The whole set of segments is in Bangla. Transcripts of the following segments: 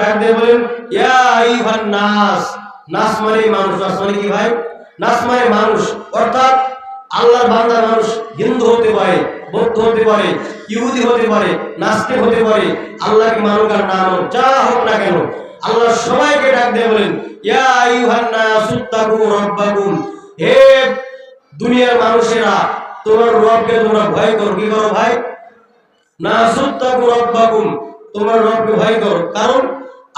ডাক দিয়ে বলেন, ইয়া নাস। নাস মানে মানুষ, নাস মানে কি ভাই? নাস মানে মানুষ। অর্থাৎ আল্লাহর বান্দা মানুষ হিন্দু হতে পারে, বৌদ্ধ হতে পারে, ইহুদি হতে পারে, নাস্তিক হতে পারে আল্লাহকে মানুক আর যা হোক না কেন। আল্লাহ সবাইকে ডাক দিয়ে বলেন, ইয়া আইয়ুহান নাস ইত্তাকু রাব্বাকুম। হে দুনিয়ার মানুষেরা, তোমার রবকে তোমরা ভয় করো, কি করো ভাই? না সুত্তাকু রব্বাকুম। তোমার রবকে ভয় করো কারণ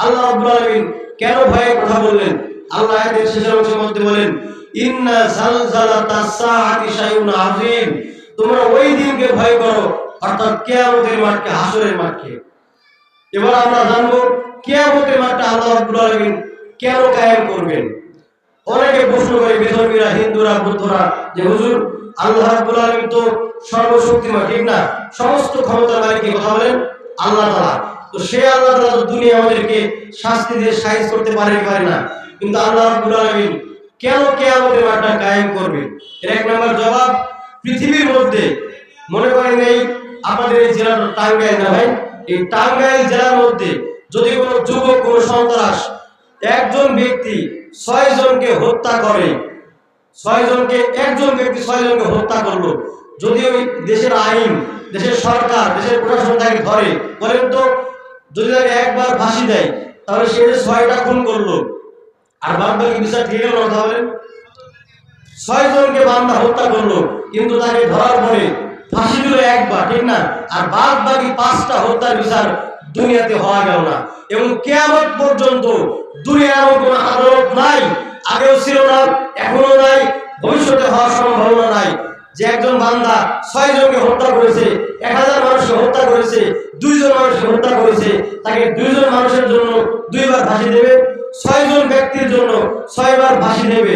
আল্লাহ রাব্বুল আলামিন কেন ভয়ের কথা বললেন? আল্লাহ আয়াতের শেষের অংশের মধ্যে বলেন, ইন্না জালজালাতাস সাআতি শাইউন আযীম। তোমরা ওই দিনকে ভয় করো, অর্থাৎ কিয়ামতের মাঠকে হাসরের মাঠকে। এবার আমরা জানব, কিয়ামতের মাঠটা আল্লাহ রাব্বুল আলামিন কেন কায়েম করবেন? অনেকে প্রশ্ন করে, বিধর্মীরা, হিন্দুরা, বৌদ্ধরা, যে হুজুর, আল্লাহ রাব্বুল আলামিন তো সর্বশক্তিমান, ঠিক না? সমস্ত ক্ষমতার মালিক কথা বলেন আল্লাহ তাআলা। তো সে আল্লাহ তাআলা তো দুনিয়া আমাদেরকে শাস্তি দিয়ে সাইজ করতে পারে পারে না। কিন্তু আল্লাহ রাব্বুল কেন কিয়ামতের মাঠটা কায়েম করবে? এর এক নম্বর জবাব, পৃথিবীর মধ্যে, মনে করেন এই আমাদের এই জেলাটা টাঙ্গাইল না ভাই? এই টাঙ্গাইল জেলার মধ্যে যদি কোনো যুবক, কোনো সন্ত্রাস একজন ব্যক্তি ছয় জনকে হত্যা করে, ছয় জনকে, একজন ব্যক্তি ছয় জনকে হত্যা করল যদি ওই দেশের আইন, দেশের সরকার, দেশের প্রশাসন তাকে ধরে, বলেন তো, যদি তাকে একবার ফাঁসি দেয়, তাহলে সে ছয়টা খুন করল? আর বাদ বাকি বিচার ঠিক না তাহলে ছয় জনকে বান্দা হত্যা করল, কিন্তু তাকে ধরার পরে ফাঁসি দিল একবার, ঠিক না? আর বাদ বাকি পাঁচটা হত্যার বিচার দুনিয়াতে হওয়া গেল না। এবং কেয়ামত পর্যন্ত দুনিয়ার কোনো আদালত নাই, আগেও ছিল না এখনও নাই, ভবিষ্যতে হওয়ার সম্ভাবনা নাই। যে একজন বান্দা ছয় জনকে হত্যা করেছে, এক হাজার মানুষকে হত্যা করেছে, দুইজন মানুষকে হত্যা করেছে, তাকে দুইজন মানুষের জন্য দুইবার ফাঁসি দেবে, ছয়জন ব্যক্তির জন্য ছয়বার ফাঁসি দেবে,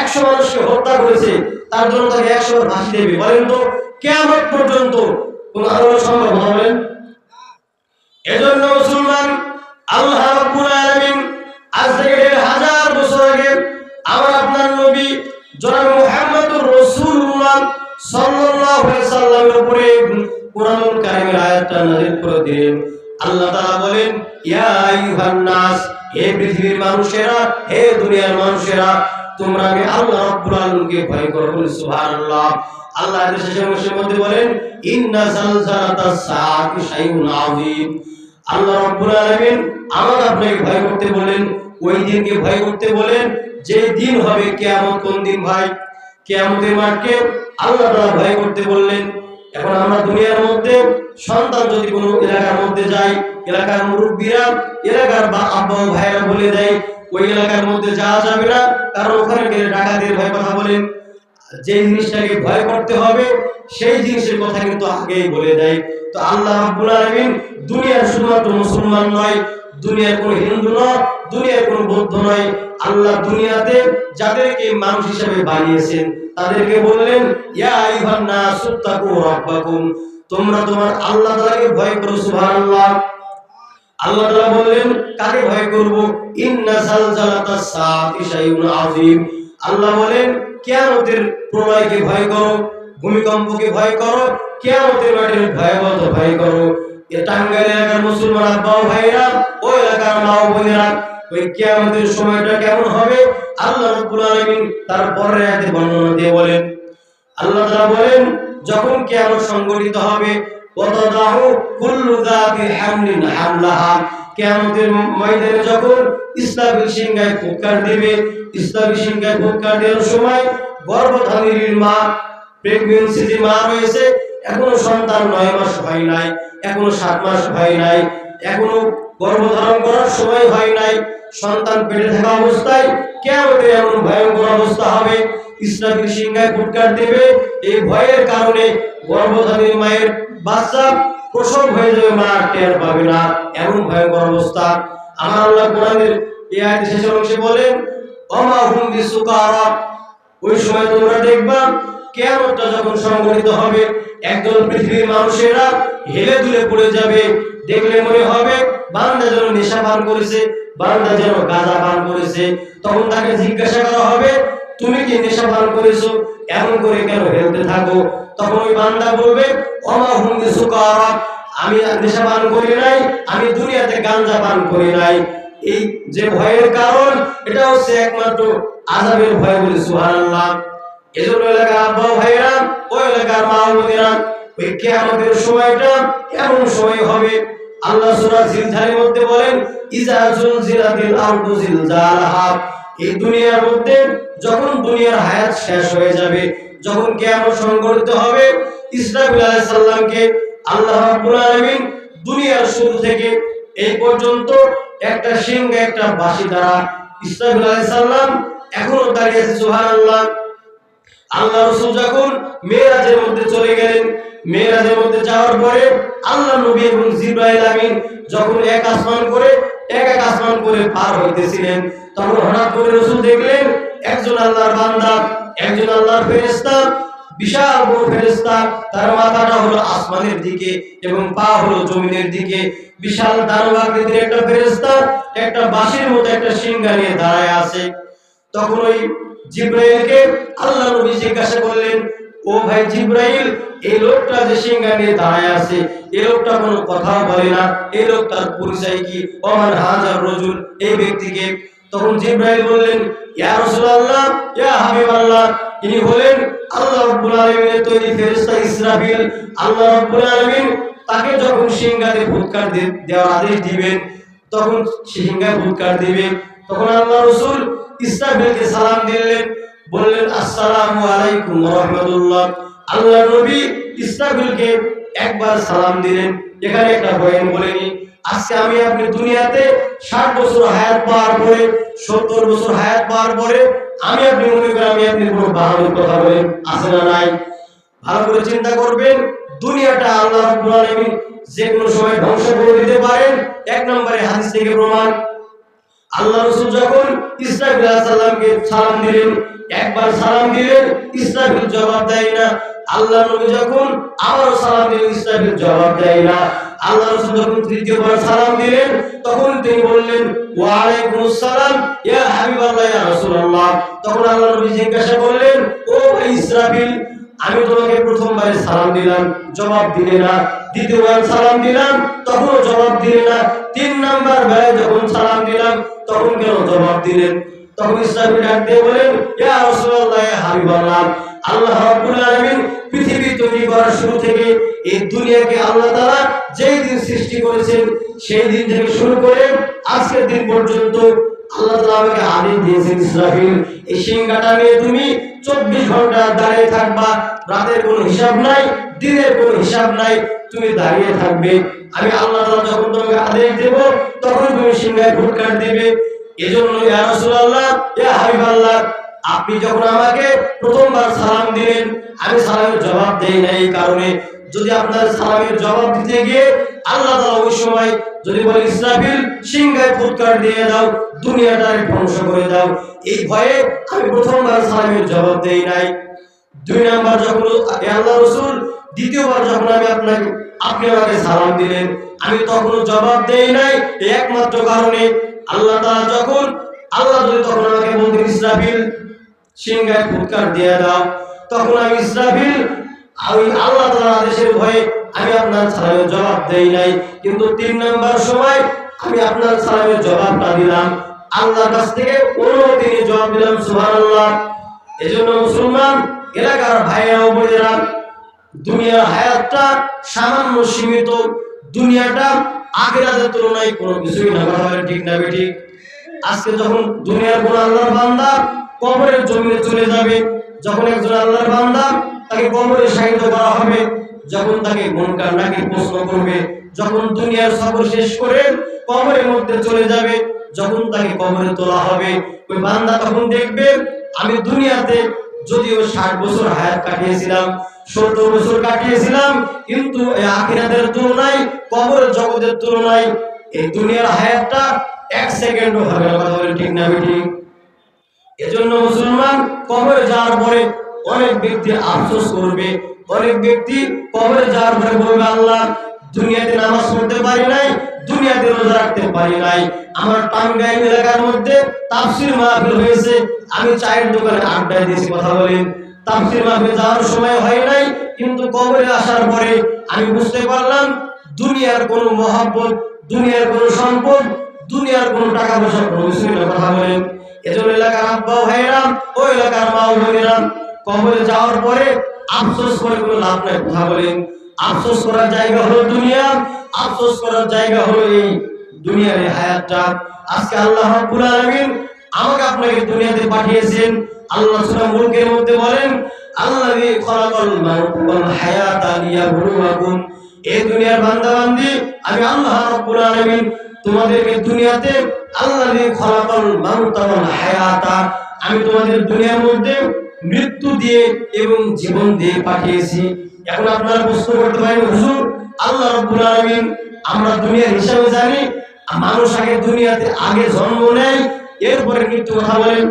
একশো মানুষকে হত্যা করেছে, তার জন্য তাকে একশো বার ফাঁসি দেবে। বলেন তো কেমন পর্যন্ত কোন আদালত সম্ভব না? বলেন এজন্য মুসলমান আল্লাহ রাব্বুল আলামিন আজ থেকে হাজার বছর আগে আমার আপনার নবী জনাব সাল্লাল্লাহু আলাইহি সাল্লামের উপরে কোরআনুল কারীমের আয়াতটা নাযিল আল্লাহ তাআলা বলেন, ইয়া আইয়ুহান নাস, হে পৃথিবীর মানুষেরা, হে দুনিয়ার মানুষেরা, তোমরা আমি আল্লাহ রাব্বুল ভয় করো আল্লাহ এর মধ্যে বলেন, ইন্না আযীম। আল্লাহ রাব্বুল আমাকে আপনাকে ভয় করতে বলেন ওই দিনকে ভয় করতে বলেন যে দিন হবে কিয়ামত কোন দিন ভাই? কিয়ামতের মাঠকে আল্লাহ তাআলা ভয় করতে বললেন, এখন আমরা দুনিয়ার মধ্যে সন্তান যদি কোনো এলাকার মধ্যে যায়, এলাকার মুরব্বীরা, এলাকার বা আব্বা ও ভাইরা বলে দেয়, ওই এলাকার মধ্যে যাওয়া যাবে না, কারণ ওখানে গেলে ডাকাতের ভয় কথা বলেন। যে জিনিসটাকে ভয় করতে হবে, সেই জিনিসের কথা কিন্তু আগেই বলে দেয়। তো আল্লাহ রাব্বুল আলামিন দুনিয়ার শুধুমাত্র মুসলমান নয়, দুনিয়ার কোনো হিন্দু নয়, দুনিয়ার কোনো বৌদ্ধ নয়, আল্লাহ দুনিয়াতে যাদেরকে মানুষ হিসেবে বানিয়েছেন তাদেরকে বললেন, ইয়া আইয়ুহান নাস তাকু রাব্বাকুম। তোমরা তোমার আল্লাহ তাআলাকে ভয় করো, সুবহানাল্লাহ। আল্লাহ তাআলা বললেন, কাকে ভয় করব? ইন্না জালজালাতাস সাআতি শাইউন আযীম। আল্লাহ বলেন, কিয়ামতের প্রলয়কে ভয় করো, ভূমিকম্পকে ভয় করো, কিয়ামতের মাঠের ভয়াবহ ভয় করো। এ টাঙ্গাইল এলাকার মুসলমান আব্বা ভাইরা ওই এলাকার মা বোনেরা ওই কিয়ামতের সময়টা কেমন হবে? আল্লাহ রাব্বুল আলামিন তার পরের আয়াতে বর্ণনা দিয়ে বলেন, আল্লাহ তাআলা বলেন, যখন কিয়ামত সংগঠিত হবে ওয়াদাহু কুল্লু যাতি হামলিন হামলাহা। কিয়ামতের ময়দানে যখন ইসলামী সিংহায় ফুৎকার দেবে, ইসলামী সিংহায় ফুৎকার দেওয়ার সময় গর্ভধারীর মা প্রেগন্যান্সি যে মা রয়েছে, এখনও সন্তান নয় মাস হয় নাই, এখনও সাত মাস হয় নাই, এখনও গর্ভধারণ করার সময় হয় নাই। সন্তান পেটে থাকা অবস্থায় কেমন এমন ভয়ঙ্কর অবস্থা হবে। ইসলামী সিংহায় ফুটকার দেবে। এই ভয়ের কারণে গর্ভধারী মায়ের বাচ্চা প্রসব হয়ে যাবে, মা টের পাবে না। এমন ভয়ঙ্কর অবস্থা। আমার আল্লাহ কোরআনের এই আয়াতের শেষের অংশে বলেন, অমা হুম বিসুকারা ওই সময় তোমরা দেখবা কেয়ামতটা যখন সংগঠিত হবে, একদল পৃথিবীর মানুষেরা হেলে দুলে পড়ে যাবে। দেখলে মনে হবে, বান্দা যেন নেশা পান করেছে, বান্দা যেন গাঁজা পান করেছে। তখন তাকে জিজ্ঞাসা করা হবে, তুমি কি নেশা পান করেছ? এমন করে কেন হেলতে থাকো? তখন ওই বান্দা বলবে অমা হুম সুকারা আমি নেশা পান করি নাই, আমি দুনিয়াতে গাঞ্জা পান করি নাই। এই যে ভয়ের কারণ এটা হচ্ছে একমাত্র আজাবের ভয় বলে সুবহানাল্লাহ। এজন্য এলাকার আব্বা ভাইরা ওই এলাকার মা বোনেরা, ওই কিয়ামতের সময়টা এমন সময় হবে। আল্লাহ সূরা জিলজালের মধ্যে বলেন, ইজা জুলজিলাতিল আরদু জিলজালাহা। এই দুনিয়ার মধ্যে যখন দুনিয়ার হায়াত শেষ হয়ে যাবে, যখন কিয়ামত সংঘটিত হবে, ইসরাফিল আলাইহিস সালামকে আল্লাহ রাব্বুল আলামিন দুনিয়ার শুরু থেকে এই পর্যন্ত একটা সিংহ, একটা বাঁশি দ্বারা ইসরাফিল আলাইহিস সালাম এখনও দাঁড়িয়ে আছে, সুবহানাল্লাহ। আল্লাহ রসুল যখন মেয়েরাজের মধ্যে চলে গেলেন, মেয়েরাজের মধ্যে যাওয়ার পরে আল্লাহ নবী এবং জিব্রাইল আমিন যখন এক আসমান করে, এক এক আসমান করে পার হইতেছিলেন। তখন হঠাৎ করে রসুল দেখলেন, একজন আল্লাহর বান্দা, একজন আল্লাহর ফেরেশতা, বিশাল বড় ফেরেশতা, তার মাথাটা হলো আসমানের দিকে এবং পা হলো জমিনের দিকে। বিশাল দানব আকৃতির একটা ফেরেশতা, একটা বাঁশির মতো একটা সিংহা নিয়ে দাঁড়ায় আছে। তখন ওই জিব্রাইলকে আল্লাহ নবী জিজ্ঞাসা করলেন, ও ভাই জিব্রাইল, এই লোকটা যে সিংহা নিয়ে দাঁড়ায় আছে, এই লোকটা কোনো কথা বলে না, এই লোক তার পরিচয় কি? ওমান হাজার রজুল এই ব্যক্তিকে। তখন জিব্রাইল বললেন, ইয়া রাসূলুল্লাহ, ইয়া হাবিবাল্লাহ ইনি হলেন আল্লাহ রাব্বুল আলামিনের তৈরি ফেরেশতা ইসরাফিল। আল্লাহ রাব্বুল আলামিন তাকে যখন সিংহাতে ফুৎকার দেওয়ার আদেশ দিবেন, তখন সিংহায় ফুৎকার দিবে। তখন আল্লাহ রসুল ইসরাফিলকে সালাম দিলেন, বললেন, আসসালামু আলাইকুম রাহমাতুল্লাহ। আল্লাহ নবী ইসরাফিলকে একবার সালাম দিলেন। এখানে একটা বয়ান বলেনি আজকে আমি আপনি দুনিয়াতে ষাট বছর হায়াত পাওয়ার পরে, সত্তর বছর হায়াত পাওয়ার পরে, আমি আপনি মনে করি আমি আপনি কোনো বাহাদুর কথা বলেন আছে না নাই? ভালো করে চিন্তা করবেন, দুনিয়াটা আল্লাহ রাব্বুল যে কোনো সময় ধ্বংস করে দিতে পারেন। এক নম্বরে হাদিস থেকে প্রমাণ আল্লাহ রসুল যখন ইসরাফিল সালামকে সালাম দিলেন, একবার সালাম দিলেন, ইসরাফিল জবাব দেয় না। আল্লাহ নবী যখন আবারও সালাম দিলেন, ইসরাফিল জবাব দেয় না। আল্লাহ রসুল যখন তৃতীয়বার সালাম দিলেন, তখন তিনি বললেন ওয়া আলাইকুমুস সালাম ইয়া হাবিবাল্লাহ, ইয়া রাসূলুল্লাহ। তখন আল্লাহ নবী জিজ্ঞাসা করলেন, ও ভাই ইসরাফিল আমি তোমাকে প্রথমবারে সালাম দিলাম, জবাব দিলে না, দ্বিতীয়বার সালাম দিলাম, তখনও জবাব দিলে না, তিন নাম্বার বেলায় যখন সালাম দিলাম, তখন কেন জবাব দিলেন? তখন ইসলামী ডাক দিয়ে বলেন, ইয়া রাসূলুল্লাহ হাবিবাল্লাহ আল্লাহ রাব্বুল পৃথিবী তৈরি করার শুরু থেকে এই দুনিয়াকে আল্লাহ তাআলা যেই দিন সৃষ্টি করেছেন, সেই দিন থেকে শুরু করে আজকের দিন পর্যন্ত আল্লাহ আমাকে এই সিংহাটা নিয়ে তুমি চব্বিশ ঘণ্টা দাঁড়িয়ে রাতের হিসাব নাই, দিনের হিসাব নাই, তুমি দাঁড়িয়ে থাকবে। আমি আল্লাহ যখন তোমাকে আদেশ তখন তুমি আপনি যখন আমাকে প্রথমবার সালাম দিলেন, আমি সালামের জবাব দেই না এই কারণে। যদি আপনার সালামের জবাব দিতে গিয়ে আল্লাহ তাআলা ওই সময় যদি বলে, ইসরাফিল, সিংহায় ফুৎকার দিয়ে দাও দুনিয়াটা ধ্বংস করে দাও। এই ভয়ে আমি প্রথমবার সালামের জবাব দেই নাই। দুই নাম্বার, যখন আল্লাহ রসুল, দ্বিতীয়বার যখন আমি আপনাকে, আপনি আমাকে সালাম দিলেন, আমি তখন জবাব দেই নাই। একমাত্র কারণে আল্লাহ তাআলা যখন, আল্লাহ যদি তখন আমাকে বলতেন, ইসরাফিল, সিংহায় ফুৎকার দিয়ে দাও, তখন আমি, ইসরাফিল আমি আল্লাহ তাআলার আদেশের ভয়ে আমি আপনার সালামের জবাব দেই নাই। কিন্তু তিন নাম্বার সময় আমি আপনার সালামের জবাবটা দিলাম। আল্লাহর কাছ থেকে অনুমতি নিয়ে জবাব দিলাম, সুবহানাল্লাহ। এজন্য মুসলমান, এলাকার ভাইয়েরা, বোনেরা, দুনিয়ার হায়াতটা সামান্য সীমিত, দুনিয়াটা আগের আখিরাতের তুলনায় কোনো কিছুই না, কথা বলে ঠিক না ঠিক আজকে যখন দুনিয়ার কোন আল্লাহর বান্দা কবরের জমিনে চলে যাবে, যখন একজন আল্লাহর বান্দা তাকে কবরে সাহিত্য করা হবে। যখন তাকে মনকার নাকি প্রশ্ন করবে, যখন দুনিয়ার সফর শেষ করে কবরের মধ্যে চলে যাবে, যখন তাকে কবরে তোলা হবে, ওই বান্দা তখন দেখবে, আমি দুনিয়াতে যদিও ষাট বছর হায়াত কাটিয়েছিলাম, সত্তর বছর কাটিয়েছিলাম, কিন্তু আখিরাতের তুলনায়, কবরের জগতের তুলনায় এই দুনিয়ার হায়াতটা এক সেকেন্ডও হবে না কথা বলে ঠিক না ঠিক? এজন্য মুসলমান কবরে যাওয়ার পরে অনেক ব্যক্তি আফসোস করবে, অনেক ব্যক্তি কবরে যাওয়ার পরে বলবে, আল্লাহ, দুনিয়াতে নামাজ পড়তে পারি নাই, দুনিয়াতে রোজা রাখতে পারি নাই। আমার টাঙ্গাইল এলাকার মধ্যে তাফসির মাহফিল হয়েছে, আমি চায়ের দোকানে আড্ডায় দিয়েছি, কথা বলেন। তাফসির মাহফিল যাওয়ার সময় হয় নাই, কিন্তু কবরে আসার পরে আমি বুঝতে পারলাম, দুনিয়ার কোনো মহাব্বত, দুনিয়ার কোনো সম্পদ, দুনিয়ার কোনো টাকা পয়সা কোনো কিছুই না, কথা বলেন। এজন্য এলাকার আব্বা ভাইরাম ও এলাকার মা বোনেরাম কবরে যাওয়ার পরে আফসোস করে কোনো লাভ নাই। কথা বলেন, আফসোস করার জায়গা হলো দুনিয়া, আফসোস করার জায়গা হলো এই দুনিয়ার এই হায়াতটা। আজকে আল্লাহ রাব্বুল আলামিন আমাকে আপনাকে দুনিয়াতে পাঠিয়েছেন। আল্লাহ সূরা মুলকের মধ্যে বলেন, আল্লাযী খলাকাল মাউতা ওয়াল হায়াতা লিয়াবলুয়াকুম। এই দুনিয়ার বান্দা বান্দি আমি আল্লাহ রাব্বুল আলামিন তোমাদেরকে দুনিয়াতে আল্লাযী খলাকাল মাউতা ওয়াল হায়াতা, আমি তোমাদের দুনিয়ার মধ্যে মৃত্যু দিয়ে এবং জীবন দিয়ে পাঠিয়েছি। এখন আপনারা প্রশ্ন করতে পারেন, হুজুর, আল্লাহ রাব্বুল আলামিন আমরা দুনিয়ার হিসাবে জানি মানুষ আগে দুনিয়াতে আগে জন্ম নেয়, এরপরে মৃত্যু কথা বলেন।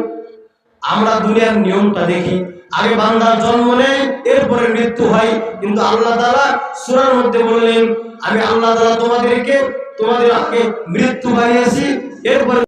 আমরা দুনিয়ার নিয়মটা দেখি, আগে বান্দার জন্ম নেয়, এরপরে মৃত্যু হয়। কিন্তু আল্লাহ তাআলা সূরার মধ্যে বললেন, আমি আল্লাহ তাআলা তোমাদেরকে, তোমাদের আগে মৃত্যু বানিয়েছি, এরপরে